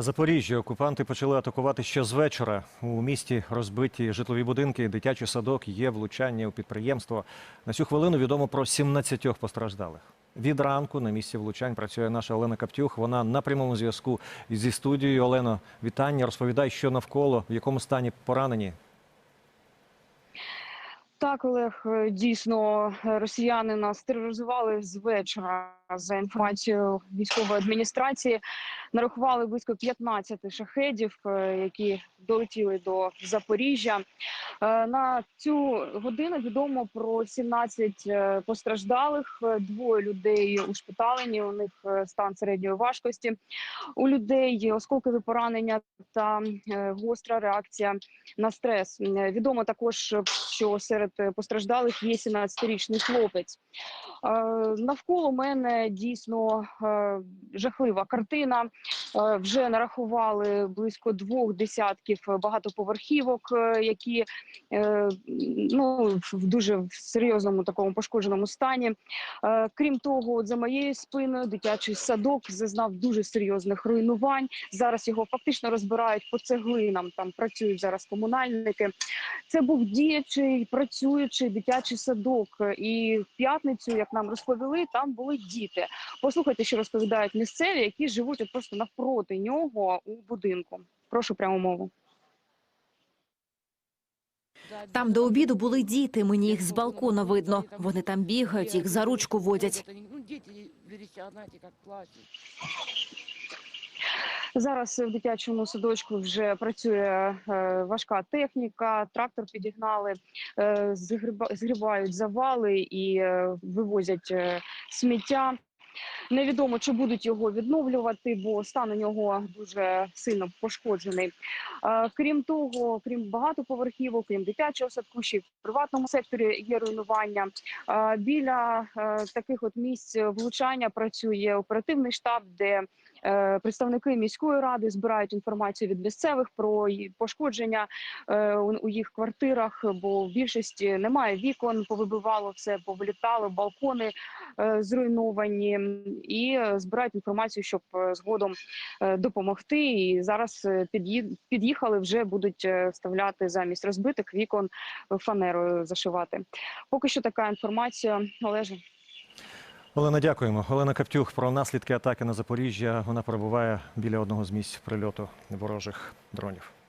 Запоріжжя окупанти почали атакувати ще з вечора. У місті розбиті житлові будинки, дитячий садок, є влучання у підприємство. На цю хвилину відомо про 17 постраждалих. Від ранку на місці влучань працює наша Олена Каптюх. Вона на прямому зв'язку зі студією. Олено, вітання. Розповідай, що навколо, в якому стані поранені. Так, Олег, е, дійсно е, росіяни нас тероризували з вечора. За інформацією військової адміністрації, нарахували близько 15 шахедів, е, які долетіли до Запоріжжя. Е, На цю годину відомо про 17 е, постраждалих. Е, Двоє людей ушпиталені. У них стан середньої важкості. У людей осколкові поранення та гостра реакція на стрес. Відомо також, що серед постраждалих є 17-річний хлопець. Е, Навколо мене дійсно е, жахлива картина. Е, Вже нарахували близько двох десятків багатоповерхівок, які ну в дуже серйозному такому пошкодженому стані. Крім того, за моєю спиною дитячий садок зазнав дуже серйозних руйнувань. Зараз його фактично розбирають по цеглинам. Там працюють зараз комунальники. Це був діячий працюючий дитячий садок. І в п'ятницю, як нам розповіли, там були діти. Послухайте, що розповідають місцеві, які живуть от просто навпроти нього у будинку. Прошу пряму мову. Там до обіду були діти. Мені їх з балкона видно. Вони там бігають, їх за ручку водять. Зараз в дитячому садочку вже працює е, важка техніка, трактор підігнали, е, згрібають завали і е, вивозять сміття. Невідомо, чи будуть його відновлювати, бо стан у нього дуже сильно пошкоджений. Крім того, крім багатоповерхівок, крім дитячого садку, ще в приватному секторі є руйнування. Біля таких от місць влучання працює оперативний штаб, де представники міської ради збирають інформацію від місцевих про пошкодження е, у їх квартирах, бо в більшості немає вікон, повибивало все, повилітало, балкони е, зруйновані, і е, збирають інформацію, щоб е, згодом е, допомогти. І зараз е, під'їхали, вже будуть е, вставляти замість розбитих вікон е, фанерою зашивати. Поки що така інформація, Олеже. Олена, дякуємо. Олена Каптюх про наслідки атаки на Запоріжжя. Вона перебуває біля одного з місць прильоту ворожих дронів.